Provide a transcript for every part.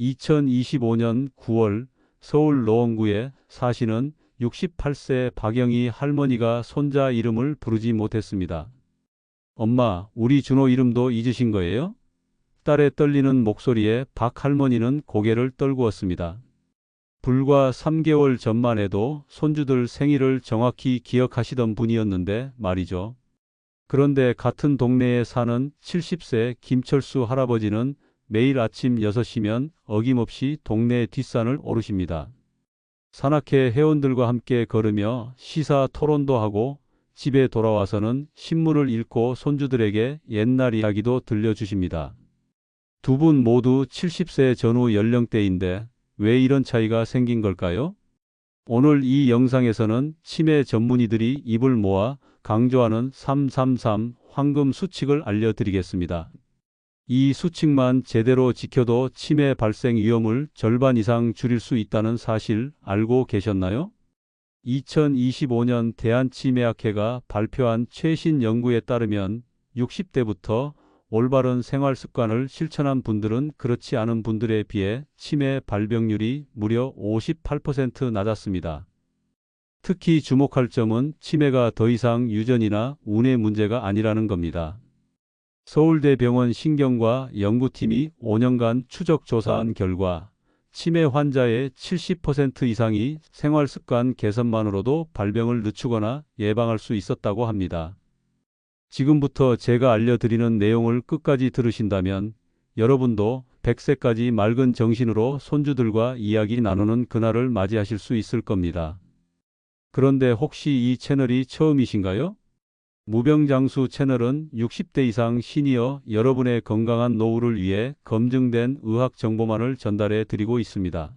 2025년 9월 서울 노원구에 사시는 68세 박영희 할머니가 손자 이름을 부르지 못했습니다. 엄마, 우리 준호 이름도 잊으신 거예요? 딸의 떨리는 목소리에 박 할머니는 고개를 떨구었습니다. 불과 3개월 전만 해도 손주들 생일을 정확히 기억하시던 분이었는데 말이죠. 그런데 같은 동네에 사는 70세 김철수 할아버지는 매일 아침 6시면 어김없이 동네 뒷산을 오르십니다. 산악회 회원들과 함께 걸으며 시사 토론도 하고 집에 돌아와서는 신문을 읽고 손주들에게 옛날 이야기도 들려주십니다. 두 분 모두 70세 전후 연령대인데 왜 이런 차이가 생긴 걸까요? 오늘 이 영상에서는 치매 전문의들이 입을 모아 강조하는 333 황금 수칙을 알려드리겠습니다. 이 수칙만 제대로 지켜도 치매 발생 위험을 절반 이상 줄일 수 있다는 사실 알고 계셨나요? 2025년 대한치매학회가 발표한 최신 연구에 따르면 60대부터 올바른 생활 습관을 실천한 분들은 그렇지 않은 분들에 비해 치매 발병률이 무려 58% 낮았습니다. 특히 주목할 점은 치매가 더 이상 유전이나 운의 문제가 아니라는 겁니다. 서울대병원 신경과 연구팀이 5년간 추적 조사한 결과 치매 환자의 70% 이상이 생활 습관 개선만으로도 발병을 늦추거나 예방할 수 있었다고 합니다. 지금부터 제가 알려드리는 내용을 끝까지 들으신다면 여러분도 100세까지 맑은 정신으로 손주들과 이야기 나누는 그날을 맞이하실 수 있을 겁니다. 그런데 혹시 이 채널이 처음이신가요? 무병장수 채널은 60대 이상 시니어 여러분의 건강한 노후를 위해 검증된 의학 정보만을 전달해 드리고 있습니다.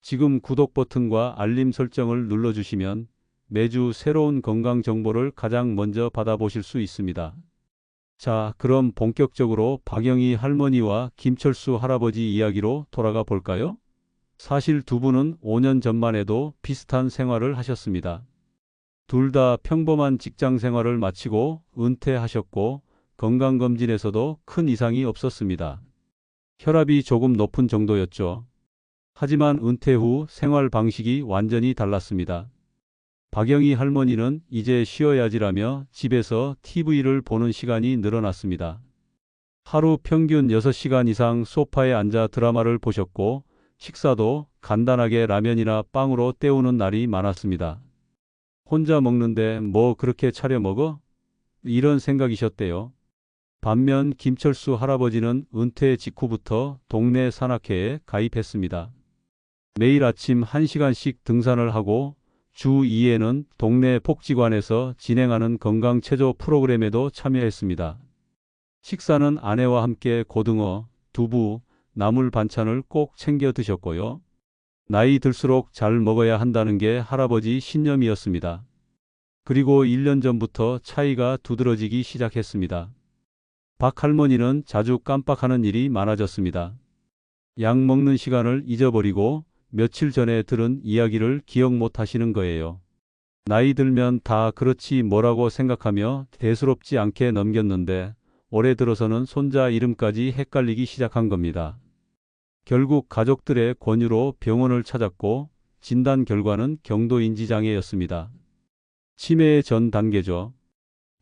지금 구독 버튼과 알림 설정을 눌러주시면 매주 새로운 건강 정보를 가장 먼저 받아보실 수 있습니다. 자, 그럼 본격적으로 박영희 할머니와 김철수 할아버지 이야기로 돌아가 볼까요? 사실 두 분은 5년 전만 해도 비슷한 생활을 하셨습니다. 둘 다 평범한 직장 생활을 마치고 은퇴하셨고 건강검진에서도 큰 이상이 없었습니다. 혈압이 조금 높은 정도였죠. 하지만 은퇴 후 생활 방식이 완전히 달랐습니다. 박영희 할머니는 이제 쉬어야지라며 집에서 TV를 보는 시간이 늘어났습니다. 하루 평균 6시간 이상 소파에 앉아 드라마를 보셨고 식사도 간단하게 라면이나 빵으로 때우는 날이 많았습니다. 혼자 먹는데 뭐 그렇게 차려 먹어? 이런 생각이셨대요. 반면 김철수 할아버지는 은퇴 직후부터 동네 산악회에 가입했습니다. 매일 아침 1시간씩 등산을 하고 주 2회는 동네 복지관에서 진행하는 건강체조 프로그램에도 참여했습니다. 식사는 아내와 함께 고등어, 두부, 나물 반찬을 꼭 챙겨 드셨고요. 나이 들수록 잘 먹어야 한다는 게 할아버지 신념이었습니다. 그리고 1년 전부터 차이가 두드러지기 시작했습니다. 박 할머니는 자주 깜빡하는 일이 많아졌습니다. 약 먹는 시간을 잊어버리고 며칠 전에 들은 이야기를 기억 못 하시는 거예요. 나이 들면 다 그렇지 뭐라고 생각하며 대수롭지 않게 넘겼는데 올해 들어서는 손자 이름까지 헷갈리기 시작한 겁니다. 결국 가족들의 권유로 병원을 찾았고 진단 결과는 경도인지장애였습니다. 치매의 전 단계죠.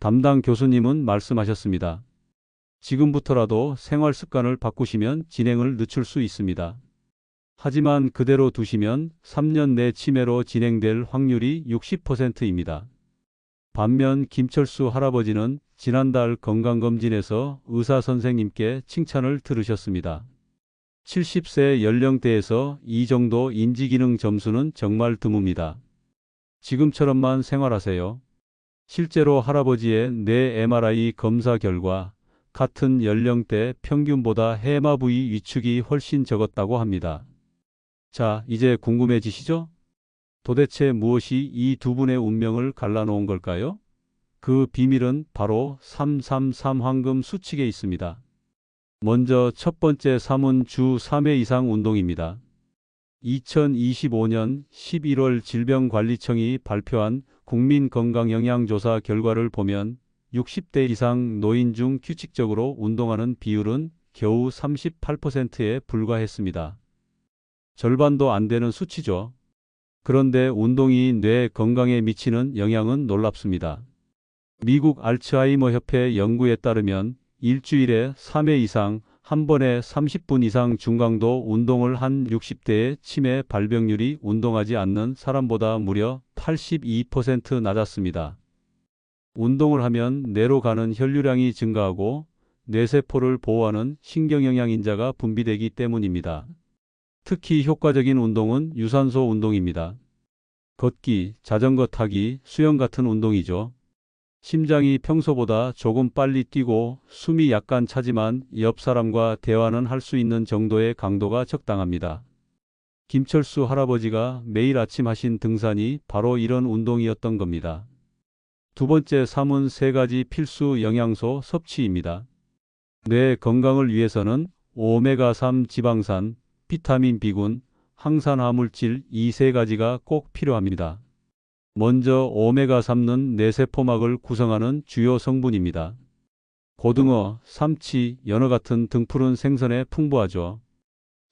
담당 교수님은 말씀하셨습니다. 지금부터라도 생활 습관을 바꾸시면 진행을 늦출 수 있습니다. 하지만 그대로 두시면 3년 내 치매로 진행될 확률이 60%입니다. 반면 김철수 할아버지는 지난달 건강검진에서 의사 선생님께 칭찬을 들으셨습니다. 70세 연령대에서 이 정도 인지기능 점수는 정말 드뭅니다. 지금처럼만 생활하세요. 실제로 할아버지의 뇌 MRI 검사 결과 같은 연령대 평균보다 해마 부위 위축이 훨씬 적었다고 합니다. 자, 이제 궁금해지시죠? 도대체 무엇이 이 두 분의 운명을 갈라놓은 걸까요? 그 비밀은 바로 333 황금 수칙에 있습니다. 먼저 첫 번째 3은 주 3회 이상 운동입니다. 2025년 11월 질병관리청이 발표한 국민건강영양조사 결과를 보면 60대 이상 노인 중 규칙적으로 운동하는 비율은 겨우 38%에 불과했습니다. 절반도 안 되는 수치죠. 그런데 운동이 뇌 건강에 미치는 영향은 놀랍습니다. 미국 알츠하이머 협회 연구에 따르면 일주일에 3회 이상 한 번에 30분 이상 중강도 운동을 한 60대의 치매 발병률이 운동하지 않는 사람보다 무려 82% 낮았습니다. 운동을 하면 뇌로 가는 혈류량이 증가하고 뇌세포를 보호하는 신경영양인자가 분비되기 때문입니다. 특히 효과적인 운동은 유산소 운동입니다. 걷기, 자전거 타기, 수영 같은 운동이죠. 심장이 평소보다 조금 빨리 뛰고 숨이 약간 차지만 옆 사람과 대화는 할 수 있는 정도의 강도가 적당합니다. 김철수 할아버지가 매일 아침 하신 등산이 바로 이런 운동이었던 겁니다. 두 번째 삶은 세 가지 필수 영양소 섭취입니다. 뇌 건강을 위해서는 오메가3 지방산, 비타민 B군, 항산화물질 이 세 가지가 꼭 필요합니다. 먼저 오메가3는 뇌세포막을 구성하는 주요 성분입니다. 고등어, 삼치, 연어 같은 등푸른 생선에 풍부하죠.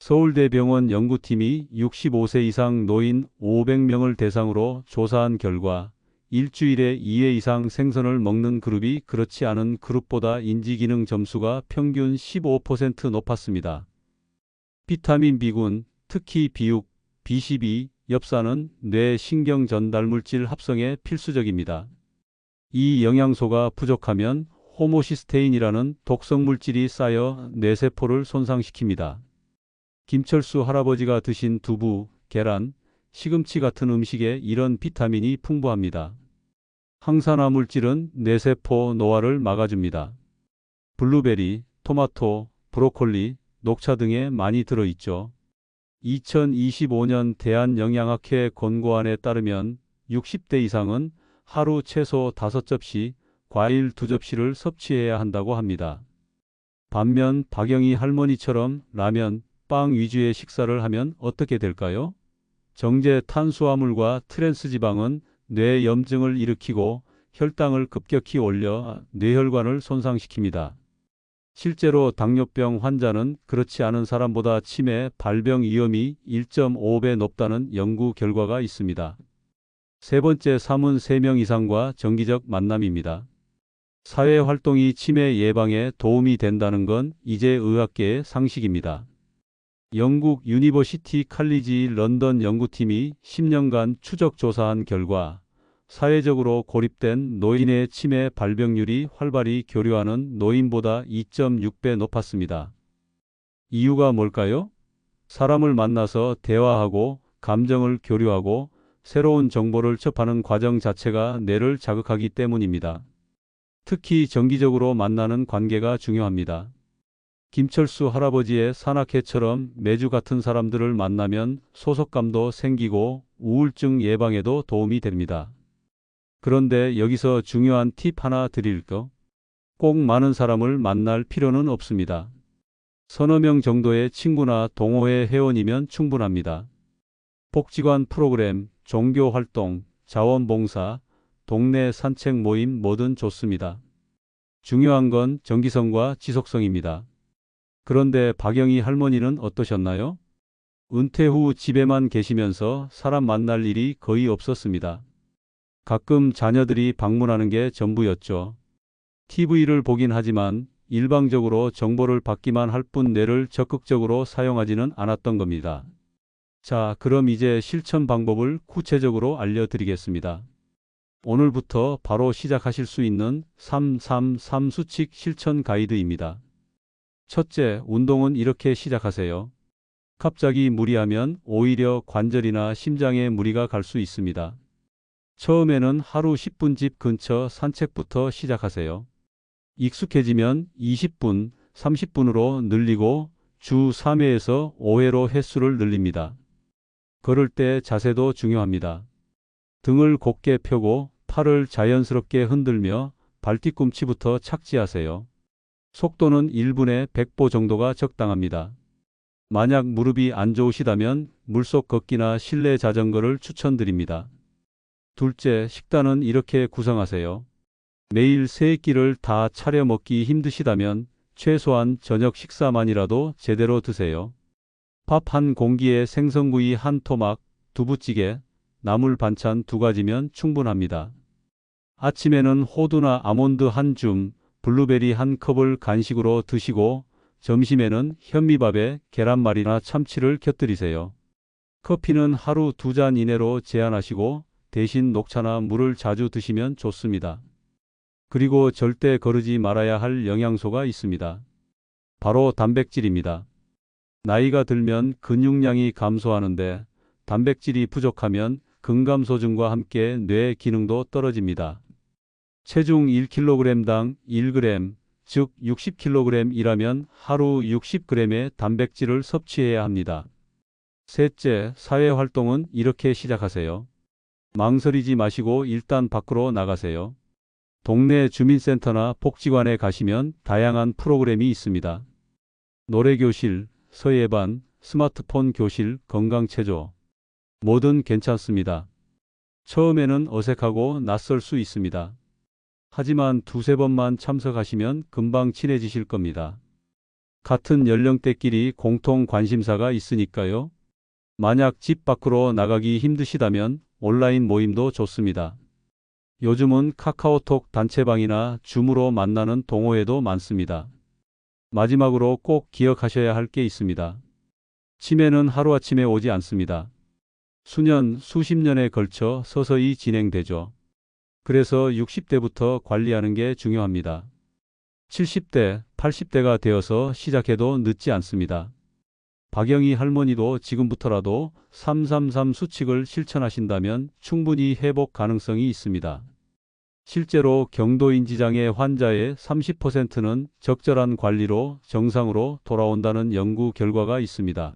서울대병원 연구팀이 65세 이상 노인 500명을 대상으로 조사한 결과 일주일에 2회 이상 생선을 먹는 그룹이 그렇지 않은 그룹보다 인지기능 점수가 평균 15% 높았습니다. 비타민 B군, 특히 비육, B12, 엽산은 뇌 신경 전달 물질 합성에 필수적입니다. 이 영양소가 부족하면 호모시스테인이라는 독성 물질이 쌓여 뇌세포를 손상시킵니다. 김철수 할아버지가 드신 두부, 계란, 시금치 같은 음식에 이런 비타민이 풍부합니다. 항산화 물질은 뇌세포 노화를 막아줍니다. 블루베리, 토마토, 브로콜리, 녹차 등에 많이 들어있죠. 2025년 대한영양학회 권고안에 따르면 60대 이상은 하루 최소 5접시, 과일 2접시를 섭취해야 한다고 합니다. 반면 박영희 할머니처럼 라면, 빵 위주의 식사를 하면 어떻게 될까요? 정제 탄수화물과 트랜스 지방은 뇌 염증을 일으키고 혈당을 급격히 올려 뇌혈관을 손상시킵니다. 실제로 당뇨병 환자는 그렇지 않은 사람보다 치매 발병 위험이 1.5배 높다는 연구 결과가 있습니다. 세 번째 삶은 3명 이상과 정기적 만남입니다. 사회 활동이 치매 예방에 도움이 된다는 건 이제 의학계의 상식입니다. 영국 유니버시티 칼리지 런던 연구팀이 10년간 추적 조사한 결과 사회적으로 고립된 노인의 치매 발병률이 활발히 교류하는 노인보다 2.6배 높았습니다. 이유가 뭘까요? 사람을 만나서 대화하고 감정을 교류하고 새로운 정보를 접하는 과정 자체가 뇌를 자극하기 때문입니다. 특히 정기적으로 만나는 관계가 중요합니다. 김철수 할아버지의 산악회처럼 매주 같은 사람들을 만나면 소속감도 생기고 우울증 예방에도 도움이 됩니다. 그런데 여기서 중요한 팁 하나 드릴까? 꼭 많은 사람을 만날 필요는 없습니다. 서너 명 정도의 친구나 동호회 회원이면 충분합니다. 복지관 프로그램, 종교 활동, 자원봉사, 동네 산책 모임 뭐든 좋습니다. 중요한 건 정기성과 지속성입니다. 그런데 박영희 할머니는 어떠셨나요? 은퇴 후 집에만 계시면서 사람 만날 일이 거의 없었습니다. 가끔 자녀들이 방문하는 게 전부였죠. TV를 보긴 하지만 일방적으로 정보를 받기만 할 뿐 뇌를 적극적으로 사용하지는 않았던 겁니다. 자, 그럼 이제 실천 방법을 구체적으로 알려드리겠습니다. 오늘부터 바로 시작하실 수 있는 333 수칙 실천 가이드입니다. 첫째, 운동은 이렇게 시작하세요. 갑자기 무리하면 오히려 관절이나 심장에 무리가 갈 수 있습니다. 처음에는 하루 10분 집 근처 산책부터 시작하세요. 익숙해지면 20분, 30분으로 늘리고 주 3회에서 5회로 횟수를 늘립니다. 걸을 때 자세도 중요합니다. 등을 곧게 펴고 팔을 자연스럽게 흔들며 발뒤꿈치부터 착지하세요. 속도는 1분에 100보 정도가 적당합니다. 만약 무릎이 안 좋으시다면 물속 걷기나 실내 자전거를 추천드립니다. 둘째, 식단은 이렇게 구성하세요. 매일 세 끼를 다 차려 먹기 힘드시다면 최소한 저녁 식사만이라도 제대로 드세요. 밥 한 공기에 생선구이 한 토막, 두부찌개, 나물 반찬 두 가지면 충분합니다. 아침에는 호두나 아몬드 한 줌, 블루베리 한 컵을 간식으로 드시고 점심에는 현미밥에 계란말이나 참치를 곁들이세요. 커피는 하루 두 잔 이내로 제한하시고 대신 녹차나 물을 자주 드시면 좋습니다. 그리고 절대 거르지 말아야 할 영양소가 있습니다. 바로 단백질입니다. 나이가 들면 근육량이 감소하는데 단백질이 부족하면 근감소증과 함께 뇌 기능도 떨어집니다. 체중 1kg당 1g, 즉 60kg이라면 하루 60g의 단백질을 섭취해야 합니다. 셋째, 사회활동은 이렇게 시작하세요. 망설이지 마시고 일단 밖으로 나가세요. 동네 주민센터나 복지관에 가시면 다양한 프로그램이 있습니다. 노래교실, 서예반, 스마트폰 교실, 건강체조. 뭐든 괜찮습니다. 처음에는 어색하고 낯설 수 있습니다. 하지만 두세 번만 참석하시면 금방 친해지실 겁니다. 같은 연령대끼리 공통 관심사가 있으니까요. 만약 집 밖으로 나가기 힘드시다면 온라인 모임도 좋습니다. 요즘은 카카오톡 단체방이나 줌으로 만나는 동호회도 많습니다. 마지막으로 꼭 기억하셔야 할 게 있습니다. 치매는 하루아침에 오지 않습니다. 수년, 수십 년에 걸쳐 서서히 진행되죠. 그래서 60대부터 관리하는 게 중요합니다. 70대, 80대가 되어서 시작해도 늦지 않습니다. 박영희 할머니도 지금부터라도 333 수칙을 실천하신다면 충분히 회복 가능성이 있습니다. 실제로 경도인지장애 환자의 30%는 적절한 관리로 정상으로 돌아온다는 연구 결과가 있습니다.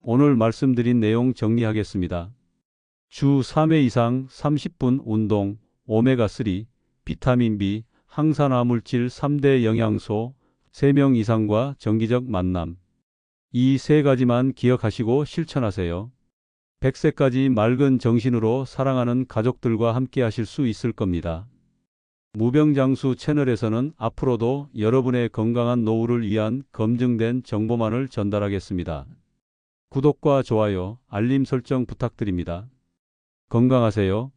오늘 말씀드린 내용 정리하겠습니다. 주 3회 이상 30분 운동, 오메가3, 비타민 B, 항산화 물질 3대 영양소, 3명 이상과 정기적 만남. 이 세 가지만 기억하시고 실천하세요. 100세까지 맑은 정신으로 사랑하는 가족들과 함께 하실 수 있을 겁니다. 무병장수 채널에서는 앞으로도 여러분의 건강한 노후를 위한 검증된 정보만을 전달하겠습니다. 구독과 좋아요, 알림 설정 부탁드립니다. 건강하세요.